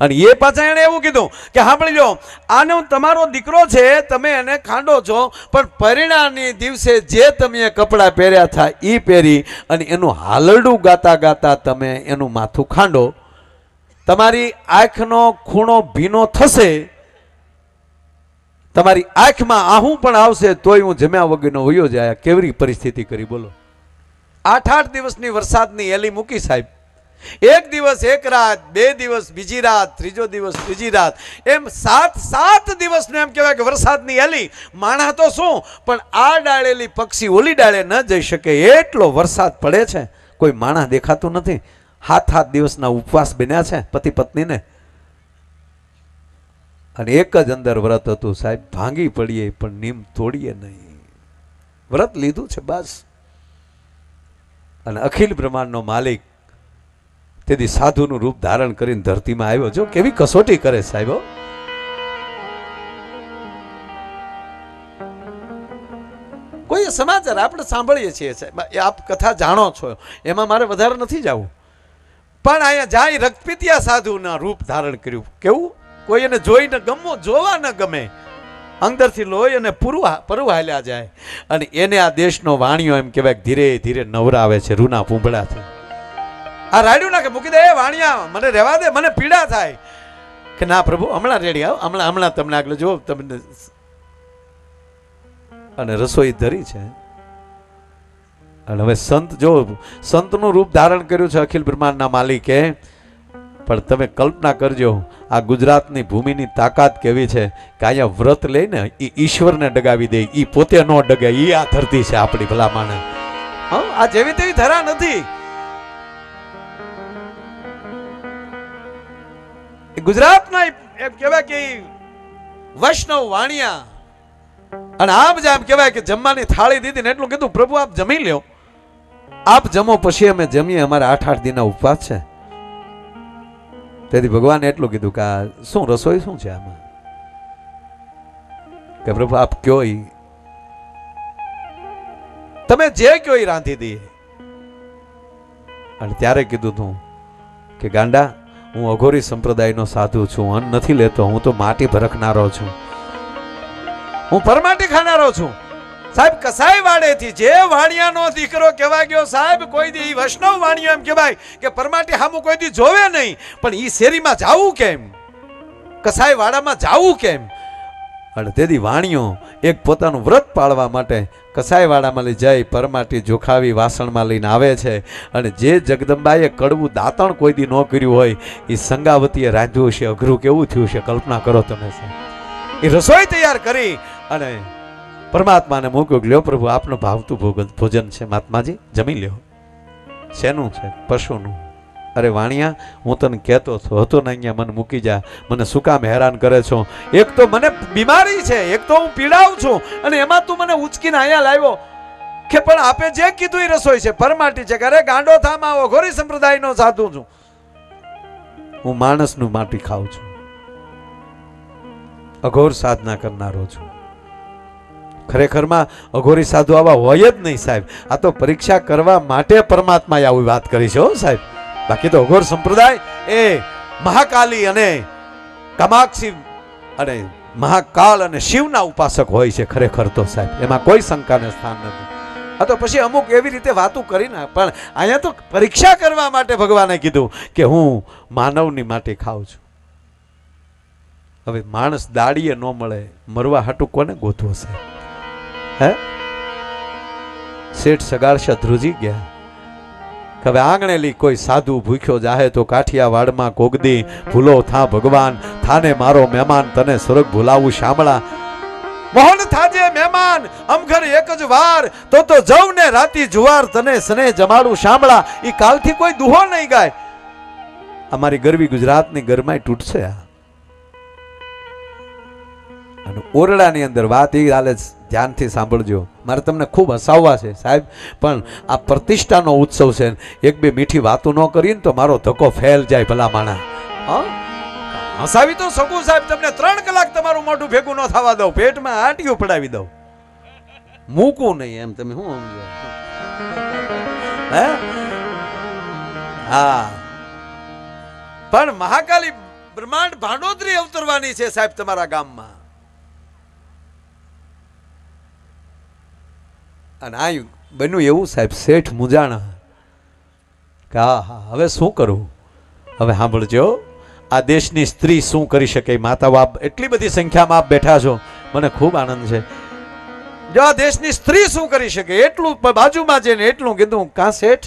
અને એ પાછા એણે એવું કીધું કે સાંભળી લો આનો તમારો દીકરો છે, તમે એને ખાંડો છો, પણ પરિણામની દિવસે જે તમે કપડાં પહેર્યા હતા એ પહેરી અને એનું હાલરડું ગાતા ગાતા તમે એનું માથું ખાંડો. તમારી આંખનો ખૂણો ભીનો થશે. તમારી આંખમાં આહું પણ આવશે, તોય હું જમ્યા વગરનો વયો જાય. કેવી પરિસ્થિતિ કરી બોલો. આઠ આઠ દિવસની વરસાદની એલી મૂકી સાહેબ. એક દિવસ એક રાત, બે દિવસ બીજી રાત, ત્રીજો દિવસ ત્રીજી રાત. એમ સાત સાત દિવસનું એમ કહેવાય કે વરસાદની એલી માણા તો શું? પણ આ ડાળેલી પક્ષી ઓલી ડાળે ન જઈ શકે. એટલો વરસાદ પડે છે. કોઈ માણા દેખાતું નથી. હાથ હાથ દિવસના ઉપવાસ બન્યા છે પતિ પત્નીને. અને એક જ અંદર વ્રત હતું. સાહેબ, ભાંગી પડીએ, પણ નીમ તોડીએ નહીં. વ્રત લીધું છે બસ. અને અખિલ બ્રહ્માંડનો માલિક તેથી સાધુનું રૂપ ધારણ કરીને ધરતીમાં આવ્યો. જો કેવી કસોટી કરે સાહેબો કોઈ સમાચાર આપણે સાંભળીએ છીએ સાહેબ. આપ કથા જાણો છો. એમાં મારે વધારે નથી જવું. પણ અહીંયા જાય રક્તપિતિયા સાધુના રૂપ ધારણ કર્યું. કેવું? કોઈ એને જોઈને ગમવો જોવા ન ગમે. અંદરથી લોહી અને પૂરવા પરવા હાલ્યા જાય. અને એને આ દેશનો વાણિયો એમ કહેવાય ધીરે ધીરે નવરાવે છે, રૂના પૂંભળાથી આ રાડ્યું ના કે મૂકી દે વાણિયા મને રહેવા દે મને પીડા થાય. કે ના પ્રભુ હમણાં રેડી આવો હમણાં હમણાં તમને આગળ જુઓ તમને અને રસોઈ ધરી છે. અને હવે સંત જો સંતનું રૂપ ધારણ કર્યું છે અખિલ બ્રહ્માંડના માલિકે પણ તમે કલ્પના કરજો આ ગુજરાતની ભૂમિની તાકાત કેવી છે કે અહીંયા વ્રત લઈને એ ઈશ્વરને ડગાવી દે એ પોતે ન ડગે એ આ ધરતી છે આપણી ભલામાને હા આ જેવી તેવી ધરા નથી. ગુજરાતના એમ કહેવાય કે વૈષ્ણવ વાણિયા. અને આમ જ આમ કહેવાય કે જમવાની થાળી દીધી ને એટલું કીધું, પ્રભુ, આપ જમી લ્યો. આપ જમો પછી અમે જમીએ, અમારે આઠ આઠ દિનના ઉપવાસ છે. તેથી ભગવાને એટલું કીધું કે આ શું રસોઈ શું છે આમાં? કે પ્રભુ, આપ કયો તમે જે કયો રાંધી દઈએ અને ત્યારે કીધું તું કે ગાંડા હું અઘોરી સંપ્રદાયનો સાધુ છું, અન્ન નથી લેતો, હું તો માટી ભરખનારો છું. હું પરમાટી ખાનારો છું. સાહેબ કસાય વાડેથી જે વાણિયાનો દીકરો કહેવા ગયો, સાહેબ, કોઈ દી વૈષ્ણવ વાણિયો એમ કહેવાય કે પરમાટી હામું કોઈ દી જોવે નહીં, પણ ઈ શેરીમાં જાવું કેમ? કસાય વાડામાં જાવું કેમ? અને તેથી વાણિયો એક પોતાનું વ્રત પાળવા માટે કસાઈવાડામાં લઈ જઈ પરમાટી જોખાવી વાસણમાં લઈને આવે છે. અને જે જગદંબાએ કડવું દાંતણ કોઈ દી ન કર્યું હોય, એ સંગાવતીએ રાંધ્યું છે અઘરું કેવું થયું છે કલ્પના કરો તમે એ રસોઈ તૈયાર કરી અને પરમાત્માને મૂક્યું લ્યો પ્રભુ, આપનું ભાવતું ભોજન છે, મહાત્માજી. જમી લ્યો. શેનું છે? પશુનું. અરે વાણિયા, હું તને કહેતો હતો ને અહીંયા મને મૂકી જા. મને શું કામ હેરાન કરે છો? એક તો મને બીમારી છે, એક તો હું પીડાઉં છું, અને એમાં તું મને ઉચકીને અહીંયા લાવ્યો. કે પણ આપે જે કીધું એ રસોઈ છે, પરમાટી છે અરે ગાંડો થામ આવો, ઘોરી સંપ્રદાયનો સાધુ છું. હું માણસનું માટી ખાઉં છું. અઘોર સાધના કરનારો છું. ખરેખરમાં અઘોરી સાધુ આવા હોય જ નહીં સાહેબ. આ તો પરીક્ષા કરવા માટે પરમાત્માએ આવી વાત કરી છે, હો સાહેબ. બાકી તો અઘોર સંપ્રદાય એ મહાકાલી અને કમાક્ષી અને મહાકાલ અને શિવના ઉપાસક હોય છે ખરેખર તો સાહેબ. એમાં કોઈ શંકાને સ્થાન નથી. આ તો પછી અમુક એવી રીતે વાતો કરીને પણ અહીંયા તો પરીક્ષા કરવા માટે ભગવાને કીધું કે હું માનવની માટે ખાઉં છું. હવે માણસ દાડીએ ન મળે, મરવા હાટું કોને ગોતવો છે હે? શેઠ સગાડશા ધ્રુજી ગયા. હવે આંગણેલી કોઈ સાધુ ભૂખ્યો જાહે તો કાઠિયાવાડમાં કોગદી, ભૂલો થા ભગવાન, થાને મારો મહેમાન, તને સ્વર્ગ ભૂલાવું શામળા. મોહન થાજે મહેમાન અમઘર એક જ વાર, તો તો જવ ને રાતી જુવાર, તને સને જમાડું શામળા. ઈ કાલથી કોઈ દુહો નહીં ગાય. અમારી ગરવી ગુજરાતની ગરમાઈ તૂટશે આ. અને ઓરડાની અંદર વાત એ હાલે ધ્યાનથી સાંભળજો. મારે તમને ખૂબ હસાવવા છે, સાહેબ. પણ આ પ્રતિષ્ઠાનો ઉત્સવ છે એક બે મીઠી વાતો ન કરીને તો મારો ધક્કો ફેલ જાય ભલા માણા હા? હસાવી તો શકું, સાહેબ. તમને ત્રણ કલાક તમારું મોઢું ભેગું ન થવા દઉં. પેટમાં આંટીઓ પડાવી દઉં. મૂકું નહીં એમ તમે શું સમજો હે? હા. પણ મહાકાલી બ્રહ્માંડ ભાંડોદરી અવતરવાની છે, સાહેબ, તમારા ગામમાં. અને આ બન્યું એવું સાહેબ, શેઠ મુજાણા. કે હા હવે શું કરું? હવે સાંભળજો, આ દેશની સ્ત્રી શું કરી શકે? માતા બાપ એટલી બધી સંખ્યામાં આપ બેઠા છો. મને ખૂબ આનંદ છે. જો આ દેશની સ્ત્રી શું કરી શકે? એટલું બાજુમાં બાજુમાં જઈને એટલું કીધું. કા શેઠ?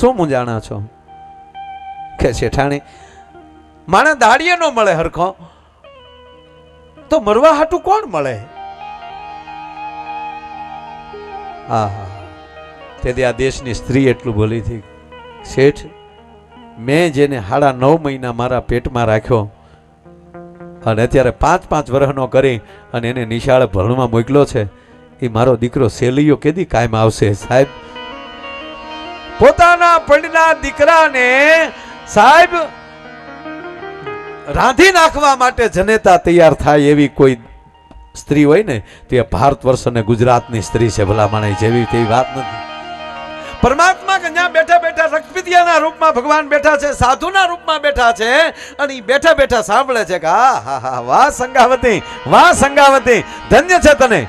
શું મુંજાણા છો? કે શેઠાણી, માણા દાડીએ નો મળે હરખો? તો મરવા હાટું કોણ મળે? હા હા તેથી આ દેશની સ્ત્રી એટલું બોલી હતી શેઠ, મેં જેને હાડા નવ મહિના મારા પેટમાં રાખ્યો અને અત્યારે પાંચ પાંચ વર્ષનો કરી અને એને નિશાળ ભરણમાં મોકલો છે, એ મારો દીકરો સેલીયો કેદી કાયમ આવશે? સાહેબ, પોતાના પંડના દીકરાને સાહેબ, રાંધી નાખવા માટે જનેતા તૈયાર થાય એવી કોઈ સ્ત્રી હોય ને, તે ભારત વર્ષ અને ગુજરાતની સ્ત્રી છે ભલામણે જેવી તેવી વાત નથી. પરમાત્મા કે જ્યાં બેઠા બેઠા રક્તપિતિયાના રૂપમાં ભગવાન બેઠા છે, સાધુના રૂપમાં બેઠા છે, અને એ બેઠા બેઠા સાંભળે છે કે, હા હા હા, વાહ સંગાવતી વાહ સંગાવતી, ધન્ય છે તને.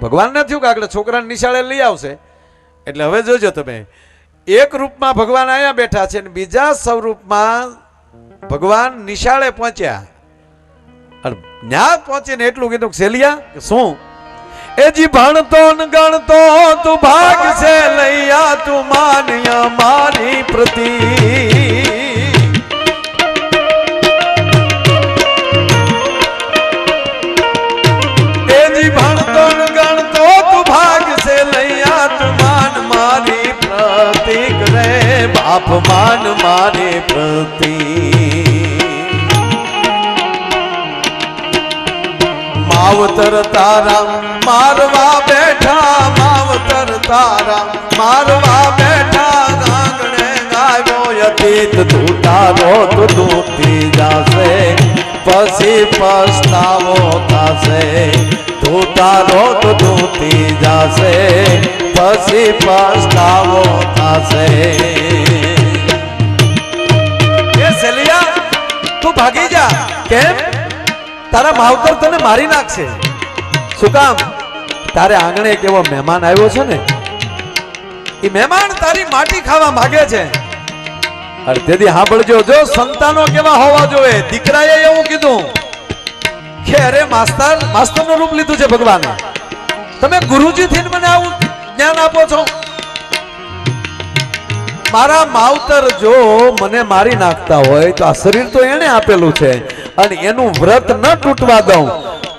ભગવાનને થયું કે આગળ છોકરાને નિશાળે લઈ આવશે. એટલે હવે જોજો તમે, એક રૂપમાં ભગવાન અહીંયા બેઠા છે અને બીજા સ્વરૂપમાં ભગવાન નિશાળે પહોંચ્યા. અને ન્યા પહોંચીને એટલું કીધું સેલિયા, કે શું? એજી ભણતો ન ગણતો તું ભાગ છે લૈયા તું માન્યા મારી પ્રતિ. બાપ મારે પ્રતિ. માવતર તારા મારવા બેઠા, માવતર તારા મારવા બેઠા, આંગણે ગાયો અતીત તૂટારો તો તૂટી જાશે, પછી પસ્તાવો થશે. તૂટારો તું તૂટી જાશે, પછી પસ્તાવો થશે. તું ભાગી જા. કેમ? તારા માવતર તને મારી નાખશે. શું કામ? તારે આંગણે એક એવો મહેમાન આવ્યો છે ને? એ મહેમાન તારી માટી ખાવા માંગે છે. અર્ધેથી સાંભળજો, જો સંતાનો કેવા હોવા જોઈએ. દીકરાએ એવું કીધું કે, અરે માસ્તર, માસ્તરનું રૂપ લીધું છે ભગવાને. તમે ગુરુજી થી મને આવું જ્ઞાન આપો છો. મારા માવતર જો મને મારી નાખતા હોય, તો આ શરીર તો એને આપેલું છે. અને એનું વ્રત ન તૂટવા દઉં,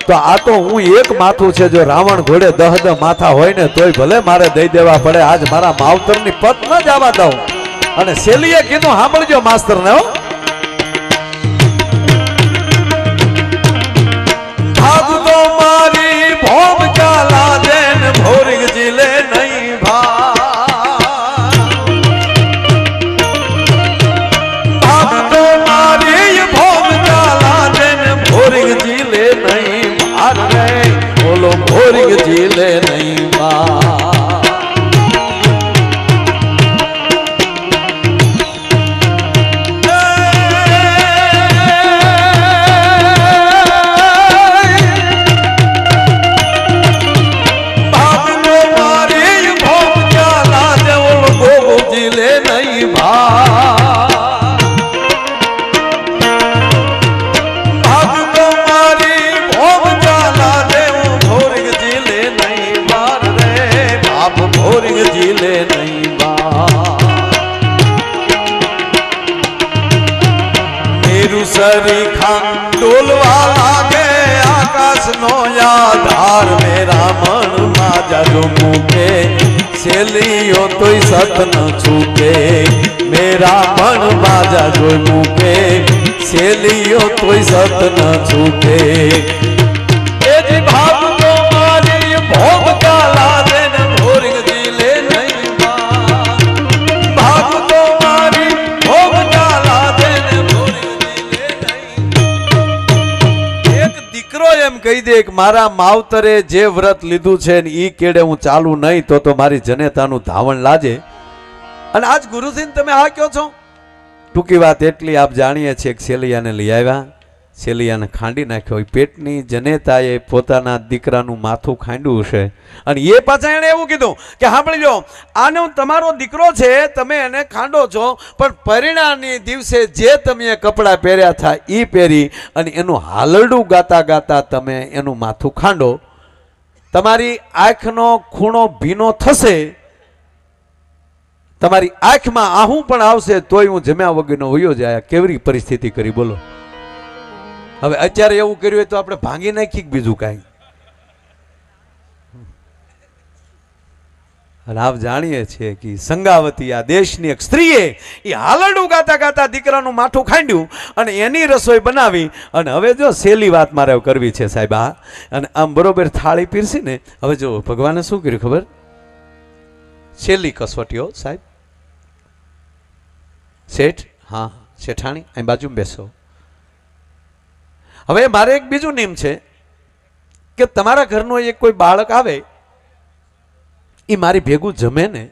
તો આ તો હું એક માથું છે જો રાવણ ઘોડે દહ દહ માથા હોય ને, તોય ભલે મારે દઈ દેવા પડે, આજ મારા માવતરની પત ન જવા દઉં. અને શેલીએ કીધું, સાંભળજો માસ્તર ને હો. அகிலனை મેરુ સરી ખાન ડોલવા લાગે આકાશનો આધાર મેરા મનમાં જાજો મૂકે શેલીઓ તોય સત ન છૂકે મેરા મનમાં જાજો મૂકે શેલીઓ તોય સત ન છૂકે કહી દે કે મારા માવતરે જે વ્રત લીધું છે ને ઈ કેડે હું ચાલુ નહીં, તો તો મારી જનેતાનું ધાવણ લાજે. અને આજ ગુરુજીને તમે આ કહો છો? ટૂંકી વાત એટલી આપ જાણીએ છીએ કે શેલિયાને લઈ આવ્યા. શેલિયાને ખાંડી નાખ્યો. હોય પેટની જનેતાએ પોતાના દીકરાનું માથું ખાંડ્યું છે અને એ પાછા એણે એવું કીધું કે સાંભળી લો, આનો તમારો દીકરો છે, તમે એને ખાંડો છો, પણ પરિણામની દિવસે જે તમે કપડાં પહેર્યા હતા એ પહેરી અને એનું હાલરડું ગાતા ગાતા તમે એનું માથું ખાંડો. તમારી આંખનો ખૂણો ભીનો થશે. તમારી આંખમાં આહું પણ આવશે, તોય હું જમ્યા વગરનો વયો જાય. કેવી કેવડી પરિસ્થિતિ કરી બોલો. હવે અત્યારે એવું કર્યું હોય તો આપણે ભાંગી નાખી બીજું કાંઈ? આપ જાણીએ છીએ કે સંગાવતી આ દેશની એક સ્ત્રીએ એ હાલરડું ગાતા ગાતા દીકરાનું માથું ખાંડ્યું અને એની રસોઈ બનાવી અને હવે જો સહેલી વાત મારે કરવી છે સાહેબ આ અને આમ બરોબર થાળી પીરસી ને, હવે જો ભગવાને શું કર્યું ખબર? છેલ્લી કસોટીઓ, સાહેબ. શેઠ, હા, શેઠાણી, અહીં બાજુમાં બેસો. હવે મારે એક બીજું નિયમ છે કે તમારા ઘરનો એક કોઈ બાળક આવે એ મારી ભેગું જમે ને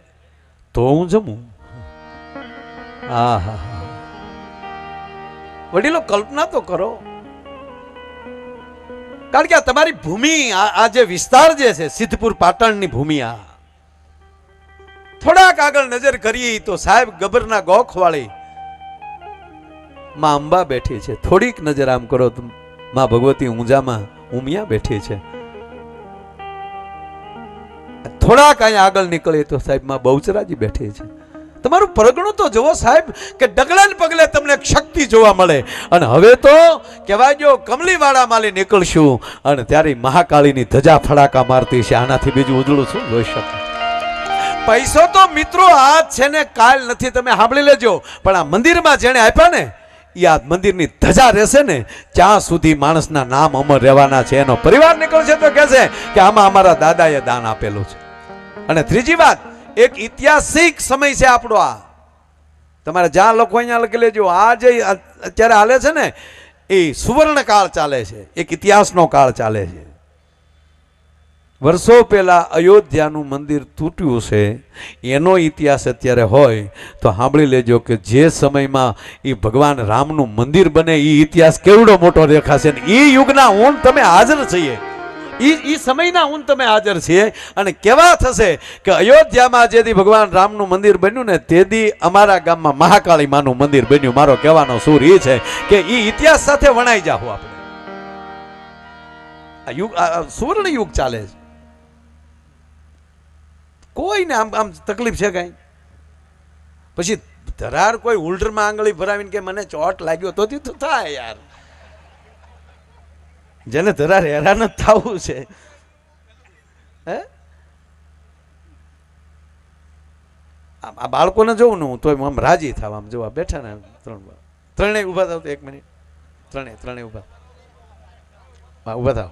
તો હું જમું. હા હા વડીલો, કલ્પના તો કરો. કારણ કે આ તમારી ભૂમિ, આ જે વિસ્તાર જે છે, સિદ્ધપુર પાટણની ભૂમિ આ. થોડાક આગળ નજર કરીએ તો સાહેબ ગબરના ગોખવાળી માં અંબા બેઠી છે. થોડીક નજર આમ કરો તો માં ભગવતી ઊંઝામાં ઉમિયા બેઠી છે. થોડાક અહીંયા આગળ નીકળીએ તો સાહેબમાં બહુચરાજી બેઠી છે. તમારું પરગણું તો જુઓ સાહેબ કે ડગલાને પગલે તમને શક્તિ જોવા મળે. અને હવે તો કહેવાય જો કમલીવાળા માલી નીકળશું અને ત્યારે મહાકાળીની ધજા ફડાકા મારતી છે. આનાથી બીજું ઉજળું શું જોઈ શકે? પૈસો તો મિત્રો આ છે ને, કાલ નથી. તમે સાંભળી લેજો. પણ આ મંદિરમાં જેણે આપ્યા ને એ આ મંદિરની ધજા રહેશે ને, ત્યાં સુધી માણસના નામ અમર રહેવાના છે. એનો પરિવાર નીકળશે તો કહેશે કે આમાં અમારા દાદાએ દાન આપેલું છે. અને ત્રીજી વાત, એક ઐતિહાસિક સમય છે આપણો આ. તમારે જ્યાં લોકો અહીંયા લખી લેજો, આ જે અત્યારે હાલે છે ને, એ સુવર્ણ કાળ ચાલે છે, એક ઇતિહાસનો કાળ ચાલે છે. વર્ષો પહેલાં અયોધ્યાનું મંદિર તૂટ્યું છે, એનો ઇતિહાસ અત્યારે હોય, તો સાંભળી લેજો કે જે સમયમાં એ ભગવાન રામનું મંદિર બને એ ઇતિહાસ કેવડો મોટો દેખાશે ને એ યુગના હું તમે હાજર છીએ. એ એ સમયના હું તમે હાજર છીએ અને કેવા થશે કે અયોધ્યામાં જેથી ભગવાન રામનું મંદિર બન્યું ને તેથી અમારા ગામમાં મહાકાળી માનું મંદિર બન્યું. મારો કહેવાનો સુર એ છે કે એ ઇતિહાસ સાથે વણાઈ જાઓ આપણે. આ યુગ સુવર્ણ યુગ ચાલે છે. કોઈને આમ આમ તકલીફ છે કાંઈ? પછી ધરાર કોઈ ઉલ્ટરમાં આંગળી ભરાવીને કે મને ચોટ લાગ્યો તો તો થાય યાર. જેને ધરાર હેરાન જ થવું છે. હે? આ બાળકોને જોઉં ને હું તો આમ રાજી થાવ, આમ જોવા બેઠા ને ત્રણ ત્રણેય ઊભા થાવ તો એક મિનિટ. ત્રણેય ત્રણેય ઊભા હા, ઊભા થાવ.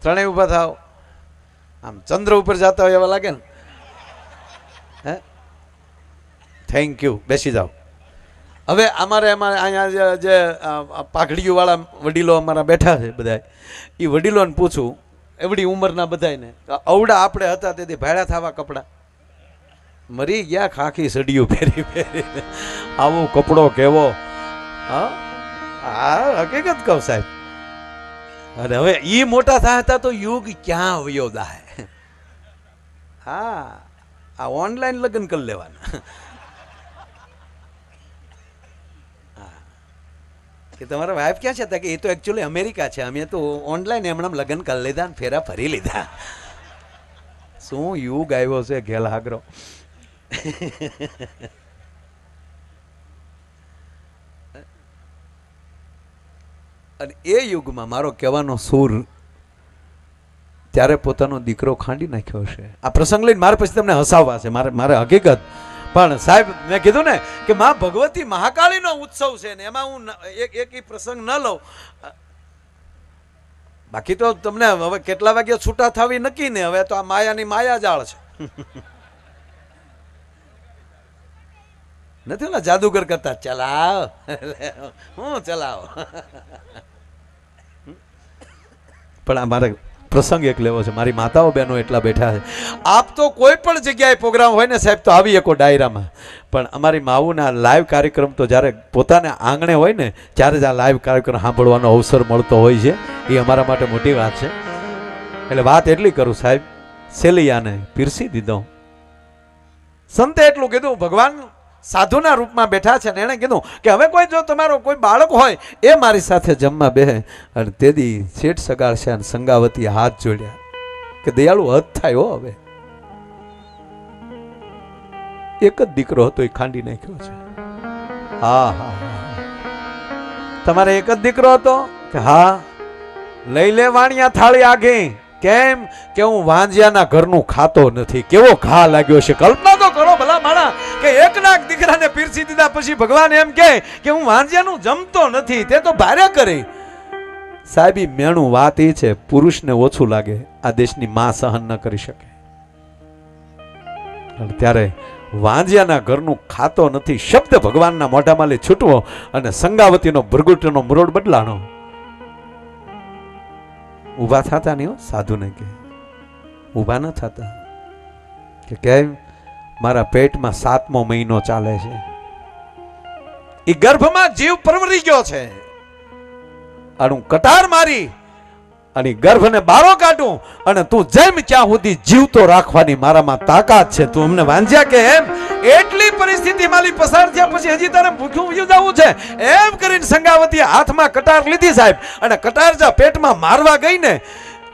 ત્રણેય ઊભા થાવ. આમ ચંદ્ર ઉપર જતા હોય એવા લાગે ને? હે? થેન્ક યુ બેસી જાઓ. હવે અમારે એમાં અહીંયા જે- પાઘડીઓવાળા વડીલો અમારા બેઠા છે બધા એ વડીલોને પૂછું, એવડી ઉંમરના બધાને અવડા આપણે હતા તેથી ભાડા થવા કપડાં. મરી ગયા ખાખી સડિયું ફેરી ફેરી આવો કપડો કેવો? હા? હા, હકીકત કહું સાહેબ. અને હવે એ મોટા થયા હતા તો યુગ ક્યાં વયો દાય હા, આ ઓનલાઈન લગ્ન કરી લેવાના. કે તમારા વાઈફ ક્યાં છે? કે એ તો એકચ્યુઅલી અમેરિકા છે. અમે તો ઓનલાઈન એમણે લગ્ન કરી લીધા અને ફેરા ફરી લીધા. શું યુગ આવ્યો છે, ઘેલ હાગરો. અને એ યુગમાં મારો કહેવાનો સૂર ત્યારે પોતાનો દીકરો ખાંડી નાખ્યો હશે. આ પ્રસંગ લઈને મારે પછી તમને હસાવવા છે. મારે મારે હકીકત. પણ સાહેબ, મેં કીધું ને કે માં ભગવતી મહાકાળીનો ઉત્સવ છે ને એમાં હું એક એક પ્રસંગ ન લઉં. બાકી તો તમને હવે કેટલા વાગ્યા છૂટા થવી નક્કી ને? હવે તો આ માયાની માયાજાળ છે. નથી ઓલા જાદુગર કરતા ચલાવ. હું ચલાવ. પણ આ મારે પ્રસંગ એક લેવો છે. મારી માતાઓ બહેનો એટલા બેઠા છે. આપ તો કોઈ પણ જગ્યાએ પ્રોગ્રામ હોય ને સાહેબ, તો આવી શકો ડાયરામાં. પણ અમારી માવુના લાઈવ કાર્યક્રમ તો જ્યારે પોતાને આંગણે હોય ને, ત્યારે જ આ લાઈવ કાર્યક્રમ સાંભળવાનો અવસર મળતો હોય છે. એ અમારા માટે મોટી વાત છે. એટલે વાત એટલી કરું સાહેબ, સેલિયાને પીરસી દીધો. સંતે એટલું કીધું, ભગવાન સાધુના રૂપમાં બેઠા છે ને એણે કીધું કે હવે કોઈ જો તમારો કોઈ બાળક હોય, એ મારી સાથે જમવા બેહે. અને તેદી શેઠ સગાડશે અને સંગાવતી હાથ જોડ્યા. કે દયાળુ, હદ થાય હવે. એક જ દીકરો હતો, એ ખાંડી નાખ્યો છે. હા હા. તમારે એક જ દીકરો હતો? કે હા. લઈ લે વાણિયા થાળી આગે. કેમ? કે હું વાંજિયાના ઘરનું ખાતો નથી. કેવો ઘા લાગ્યો છે, કલ્પના દીકરાને પીરસી દીધા પછી ભગવાન એમ કહે કે હું વાંજિયાનું જમતો નથી, તે તો ભારે કરે. સાહેબી, મેણું વાત એ છે, પુરુષને ઓછું લાગે, આ દેશની માં સહન ન કરી શકે. ત્યારે વાંજિયાના ઘરનું ખાતો નથી, શબ્દ ભગવાનના મોઢામાં લે છૂટવો અને સંગાવતીનો ભરગુટીનો મરોડ બદલાણો. ઊભા થતા નહીં સાધુને કે ઊભા ન થતા. કે કેમ? મારા પેટમાં સાતમો મહિનો ચાલે છે. એ ગર્ભમાં જીવ પરવરી ગયો છે. અને હું કટાર મારી અને ગર્ભને બારો કાઢું અને તું જેમ ક્યાં સુધી જીવતો રાખવાની મારામાં તાકાત છે, તું અમને વાંજ્યા કે એમ એટલી પરિસ્થિતિ માલી પસાર થયા પછી હજી તારે ભૂખ્યું જવું છે. એમ કરીને સંગાવતી હાથમાં કટાર લીધી સાહેબ અને કટાર જા પેટમાં મારવા ગઈ ને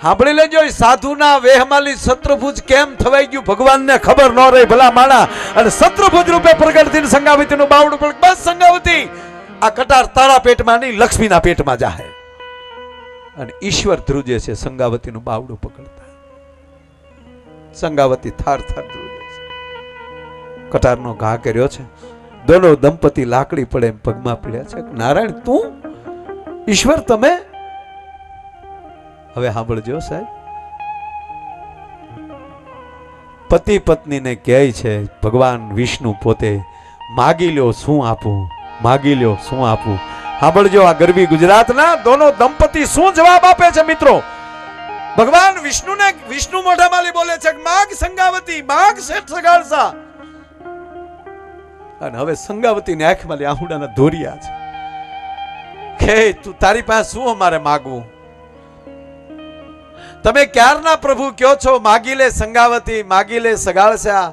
સાંભળી લેજો સાધુના વેહમાલી શત્રુભુજ કેમ થવાઈ ગયું ભગવાનને ખબર ન રહી ભલા માણા. અને શત્રુભુજ રૂપે પ્રગટ સંગાવતીનું બાવડું પણ બસ સંગાવતી. આ કટાર તારા પેટમાં નહીં, લક્ષ્મીના પેટમાં જાહે. અને ઈશ્વર ધ્રુજે છે, સંગાવતીનું બાવડું પકડતા. સંગાવતી થાર થાર ધ્રુજે છે. કટારનો ઘા કર્યો છે. દોનો દંપતી લાકડી પડે એમ પગમાં પડ્યા છે. નારાયણ, તું? ઈશ્વર, તમે? હવે સાંભળજો, સાહેબ. પતિ પત્નીને કહે છે, ભગવાન વિષ્ણુ પોતે માગી લ્યો શું આપું? માગી લ્યો શું આપું? સાંભળજો, આ ગરબી ગુજરાતના દોનો દંપતી શું જવાબ આપે છે, મિત્રો? ભગવાન વિષ્ણુને, વિષ્ણુ મોઢામાલી બોલે છે, માગ સંગાવતી, માગ શેઠ સગાળસા અને હવે સંગાવતીની આંખમાં આહુડાના ધોરિયા છે. કે તું તારી પાસે શું અમારે માગવું? તમે ક્યારના પ્રભુ કયો છો? માગી લે સંગાવતી માગી લે સગાળસ્યા.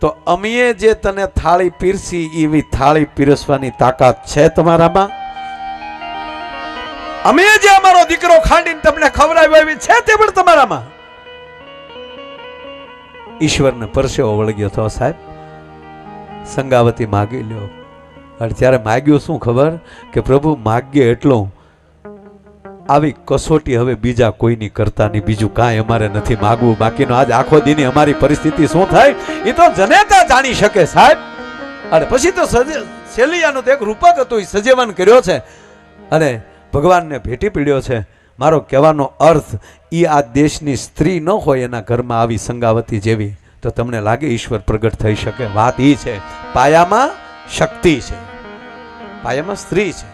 તો અમીએ જે તને થાળી પીરસી, એવી થાળી પીરસવાની તાકાત છે તમારામાં? અમે જે અમારો દીકરો ખાંડીને તમને ખવડાવ્યો, એવી છે તે પણ તમારામાં? ઈશ્વરને પરસેવો વળગ્યો તો સાહેબ, સંગાવતી માગી લ્યો. અને ત્યારે માગ્યું શું ખબર? કે પ્રભુ માગ્ય એટલું. આવી કસોટી હવે બીજા કોઈની કરતા નહીં. બીજું કાંઈ અમારે નથી માગવું. બાકીનો આજ આખો દીની અમારી પરિસ્થિતિ શું થાય એ તો જનેતા જાણી શકે સાહેબ. અને પછી તો સેલિયાનું તો એક રૂપક હતું એ સજીવન કર્યો છે. અને ભગવાનને ભેટી પીડ્યો છે. મારો કહેવાનો અર્થ એ આ દેશની સ્ત્રી ન હોય એના ઘરમાં આવી સંગાવતી જેવી, તો તમને લાગે ઈશ્વર પ્રગટ થઈ શકે? વાત એ છે. પાયામાં શક્તિ છે. પાયામાં સ્ત્રી છે.